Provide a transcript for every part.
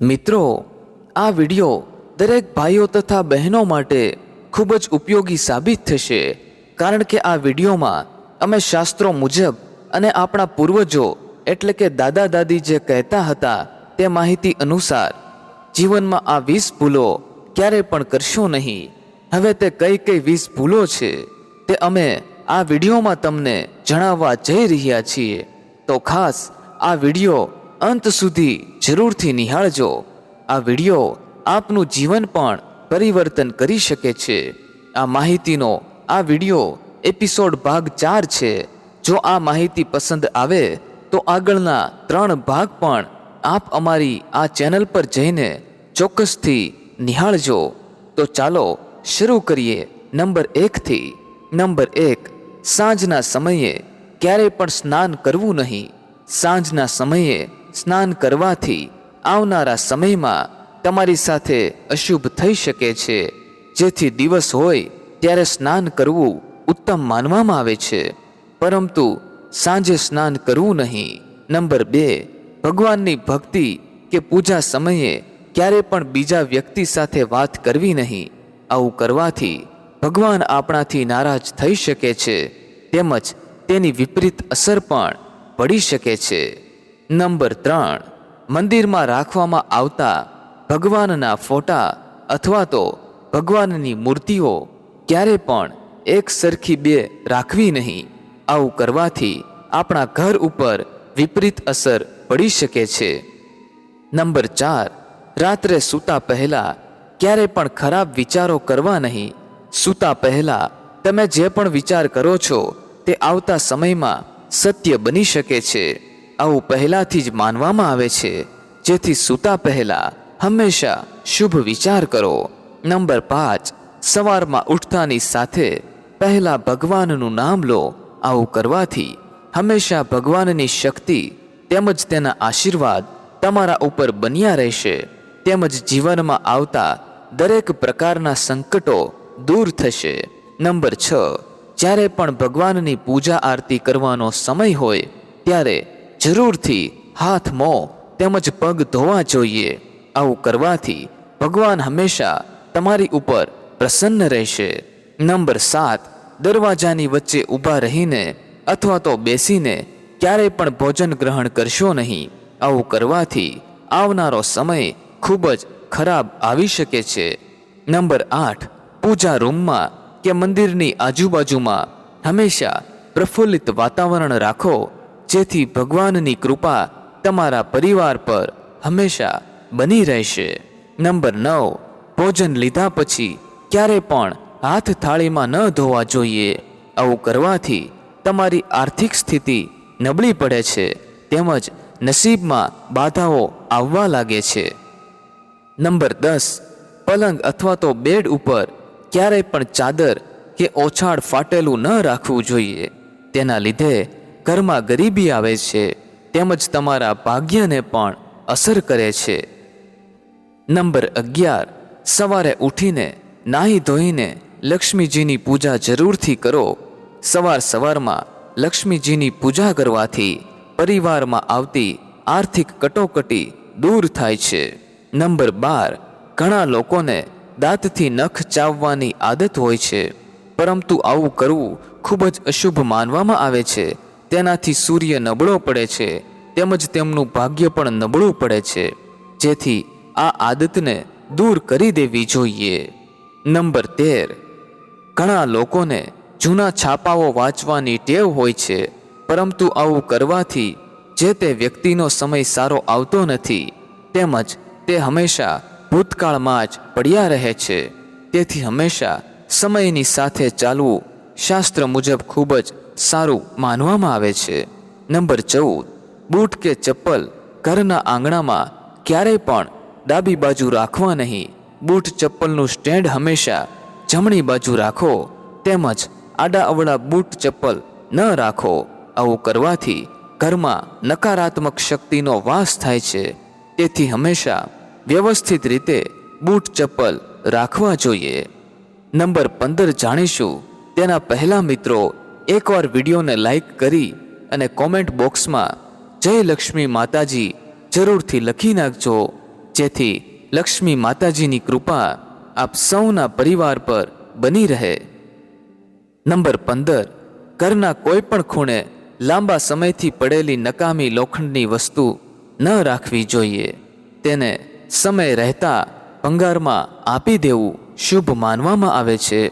મિત્રો, આ વિડિયો દરેક ભાઈઓ તથા બહેનો માટે ખૂબ જ ઉપયોગી સાબિત થશે, કારણ કે આ વિડિયોમાં અમે શાસ્ત્રો મુજબ અને આપણા પૂર્વજો, એટલે કે દાદા દાદી જે કહેતા હતા તે માહિતી અનુસાર, જીવનમાં આ વીસ ભૂલો ક્યારે પણ કરશો નહીં. હવે તે કઈ કઈ વીસ ભૂલો છે, તે અમે આ વિડીયોમાં તમને જણાવવા જઈ રહ્યા છીએ. તો ખાસ આ વીડિયો અંત સુધી જરૂરથી નિહાળજો. આ વીડિયો આપનું જીવન પણ પરિવર્તન કરી શકે છે. આ માહિતીનો આ વીડિયો એપિસોડ ભાગ ચાર છે. જો આ માહિતી પસંદ આવે, તો આગળના ત્રણ ભાગ પણ આપ અમારી આ ચેનલ પર જઈને ચોક્કસથી નિહાળજો. તો ચાલો શરૂ કરીએ નંબર એકથી નંબર એક, સાંજના સમયે ક્યારેય પણ સ્નાન કરવું નહીં. સાંજના સમયે સ્નાન કરવાથી આવનારા સમયમાં તમારી સાથે અશુભ થઈ શકે છે. જેથી દિવસ હોય ત્યારે સ્નાન કરવું ઉત્તમ માનવામાં આવે છે. પરંતુ સાંજે સ્નાન કરવું નહીં. નંબર બે, ભગવાનની ભક્તિ કે પૂજા સમયે ક્યારે પણ બીજા વ્યક્તિ સાથે વાત કરવી નહીં. આવું કરવાથી ભગવાન આપણાથી નારાજ થઈ શકે છે. તેમજ તેની વિપરીત અસર પણ પડી શકે છે. નંબર ત્રણ. મંદિરમાં રાખવામાં આવતા ભગવાનના ફોટા અથવા તો ભગવાનની મૂર્તિઓ ક્યારે પણ એક સરખી બે રાખવી નહીં. આવું કરવાથી આપણા ઘર ઉપર વિપરીત અસર પડી શકે છે. નંબર ચાર. રાત્રે સૂતા પહેલા ક્યારે પણ ખરાબ વિચારો કરવા નહીં. સૂતા પહેલા તમે જે પણ વિચાર કરો છો તે આવતા સમયમાં સત્ય બની શકે છે. આવું પહેલાંથી જ માનવામાં આવે છે. જેથી સૂતા પહેલાં હંમેશા શુભ વિચાર કરો. નંબર પાંચ, સવારમાં ઉઠતાની સાથે પહેલાં ભગવાનનું નામ લો. આવું કરવાથી હંમેશા ભગવાનની શક્તિ તેમજ તેના આશીર્વાદ તમારા ઉપર બન્યા રહેશે. તેમજ જીવનમાં આવતા દરેક પ્રકારના સંકટો દૂર થશે. નંબર છ, જ્યારે પણ ભગવાનની પૂજા આરતી કરવાનો સમય હોય, ત્યારે જરૂરથી હાથ મોં તેમજ પગ ધોવા જોઈએ. આવું કરવાથી ભગવાન હંમેશા તમારી ઉપર પ્રસન્ન રહેશે. નંબર સાત, દરવાજાની વચ્ચે ઊભા રહીને અથવા તો બેસીને ક્યારેય પણ ભોજન ગ્રહણ કરશો નહીં. આવું કરવાથી આવનારો સમય ખૂબ જ ખરાબ આવી શકે છે. નંબર આઠ, પૂજા રૂમમાં કે મંદિરની આજુબાજુમાં હંમેશા પ્રફુલ્લિત વાતાવરણ રાખો. જેથી ભગવાનની કૃપા તમારા પરિવાર પર હંમેશા બની રહેશે. નંબર નવ, ભોજન લીધા પછી ક્યારે પણ હાથ થાળીમાં ન ધોવા જોઈએ. આવું કરવાથી તમારી આર્થિક સ્થિતિ નબળી પડે છે, તેમજ નસીબમાં બાધાઓ આવવા લાગે છે. નંબર દસ, પલંગ અથવા તો બેડ ઉપર ક્યારેય પણ ચાદર કે ઓછાડ ફાટેલું ન રાખવું જોઈએ. તેના લીધે ઘરમાં ગરીબી આવે છે, તેમજ તમારા ભાગ્યને પણ અસર કરે છે. નંબર અગિયાર, સવારે ઉઠીને નાહી ધોઈને લક્ષ્મીજીની પૂજા જરૂરથી કરો. સવાર સવારમાં લક્ષ્મીજીની પૂજા કરવાથી પરિવારમાં આવતી આર્થિક કટોકટી દૂર થાય છે. નંબર બાર, ઘણા લોકોને દાંતથી નખ ચાવવાની આદત હોય છે, પરંતુ આવું કરવું ખૂબ જ અશુભ માનવામાં આવે છે. તેનાથી સૂર્ય નબળો પડે છે, તેમજ તેમનું ભાગ્ય પણ નબળું પડે છે. જેથી આ આદતને દૂર કરી દેવી જોઈએ. નંબર તેર. ઘણા લોકોને જૂના છાપાઓ વાંચવાની ટેવ હોય છે, પરંતુ આવું કરવાથી જે તે વ્યક્તિનો સમય સારો આવતો નથી, તેમજ તે હંમેશા ભૂતકાળમાં જ પડ્યા રહે છે. તેથી હંમેશા સમયની સાથે ચાલવું શાસ્ત્ર મુજબ ખૂબ જ સારું માનવામાં આવે છે. નંબર ચૌદ. બૂટ કે ચપ્પલ ઘરના આંગણામાં ક્યારેય પણ ડાબી બાજુ રાખવા નહીં. બૂટ ચપ્પલનું સ્ટેન્ડ હંમેશા જમણી બાજુ રાખો. તેમજ આડા અવળા બૂટ ચપ્પલ ન રાખો. આવું કરવાથી ઘરમાં નકારાત્મક શક્તિનો વાસ થાય છે. તેથી હંમેશા વ્યવસ્થિત રીતે બૂટ ચપ્પલ રાખવા જોઈએ. નંબર પંદર જાણીશું. તેના પહેલા મિત્રો એકવાર વિડીયોને લાઈક કરી અને કોમેન્ટ બોક્સમાં જય લક્ષ્મી માતાજી જરૂરથી લખી નાખજો. જેથી લક્ષ્મી માતાજીની કૃપા આપ સૌના પરિવાર પર બની રહે. નંબર પંદર. ઘરના કોઈ પણ ખૂણે લાંબા સમયથી પડેલી નકામી લોખંડની વસ્તુ ન રાખવી જોઈએ. તેને સમય રહેતા ભંગારમાં આપી દેવું શુભ માનવામાં આવે છે.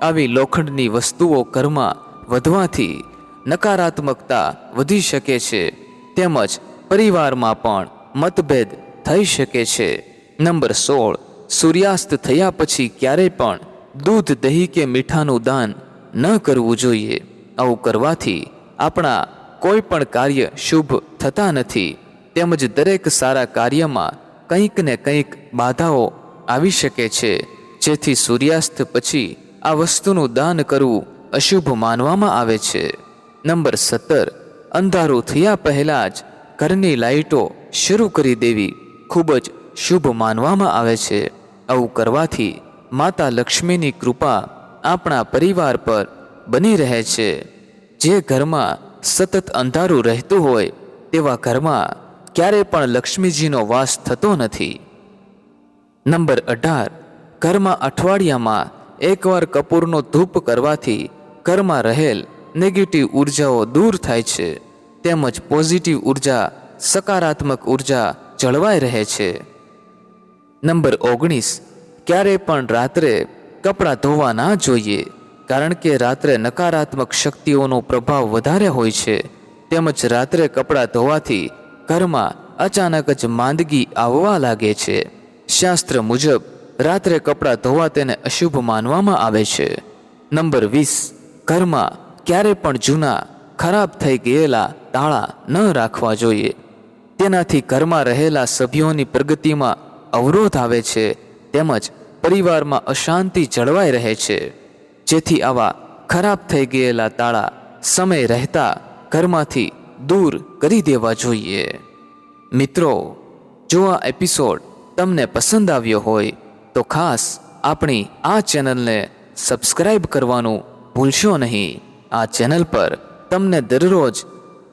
આવી લોખંડની વસ્તુઓ ઘરમાં વધવાથી નકારાત્મકતા વધી શકે છે. તેમજ પરિવારમાં પણ મતભેદ થઈ શકે છે. નંબર સોળ, સૂર્યાસ્ત થયા પછી ક્યારેય પણ દૂધ, દહીં કે મીઠાનું દાન ન કરવું જોઈએ. આવું કરવાથી આપણા કોઈ પણ કાર્ય શુભ થતા નથી. તેમજ દરેક સારા કાર્યમાં કંઈક ને કંઈક બાધાઓ આવી શકે છે. જેથી સૂર્યાસ્ત પછી આ વસ્તુનું દાન કરવું અશુભ માનવામાં આવે છે. નંબર સત્તર અંધારું થયા પહેલાં જ ઘરની લાઇટો શરૂ કરી દેવી ખૂબ જ શુભ માનવામાં આવે છે. આવું કરવાથી માતા લક્ષ્મીની કૃપા આપણા પરિવાર પર બની રહે છે. જે ઘરમાં સતત અંધારું રહેતું હોય તેવા ઘરમાં ક્યારે પણ લક્ષ્મીજીનો વાસ થતો નથી. નંબર અઢાર, ઘરમાં અઠવાડિયામાં એકવાર કપૂરનો ધૂપ કરવાથી ઘરમાં રહેલ નેગેટિવ ઉર્જાઓ દૂર થાય છે. તેમજ પોઝિટિવ ઊર્જા, સકારાત્મક ઊર્જા જળવાઈ રહે છે. નંબર ઓગણીસ, ક્યારે પણ રાત્રે કપડાં ધોવા ના જોઈએ, કારણ કે રાત્રે નકારાત્મક શક્તિઓનો પ્રભાવ વધારે હોય છે. તેમજ રાત્રે કપડાં ધોવાથી ઘરમાં અચાનક જ માંદગી આવવા લાગે છે. શાસ્ત્ર મુજબ, રાત્રે કપડાં ધોવા તેને અશુભ માનવામાં આવે છે. નંબર વીસ ઘરમાં ક્યારે પણ જૂના, ખરાબ થઈ ગયેલા તાળા ન રાખવા જોઈએ. તેનાથી ઘરમાં રહેલા સભ્યોની પ્રગતિમાં અવરોધ આવે છે, તેમજ પરિવારમાં અશાંતિ જળવાઈ રહે છે. જેથી આવા ખરાબ થઈ ગયેલા તાળા સમય રહેતા ઘરમાંથી દૂર કરી દેવા જોઈએ. મિત્રો, જો આ એપિસોડ તમને પસંદ આવ્યો હોય, તો ખાસ આપણી આ ચેનલને સબસ્ક્રાઈબ કરવાનું ભૂલશો નહીં. આ ચેનલ પર તમને દરરોજ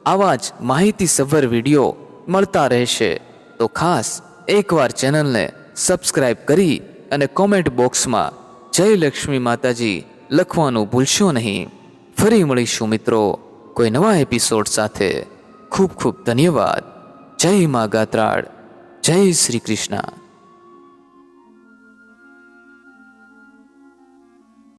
આવા જ માહિતીસભર વીડિયો મળતા રહેશે. તો ખાસ એકવાર ચેનલને સબસ્ક્રાઇબ કરી અને કોમેન્ટ બોક્સમાં જય લક્ષ્મી માતાજી લખવાનું ભૂલશો નહીં. ફરી મળીશું મિત્રો કોઈ નવા એપિસોડ સાથે. ખૂબ ખૂબ ધન્યવાદ. જય મા ગાત્રાળ. જય શ્રી કૃષ્ણ.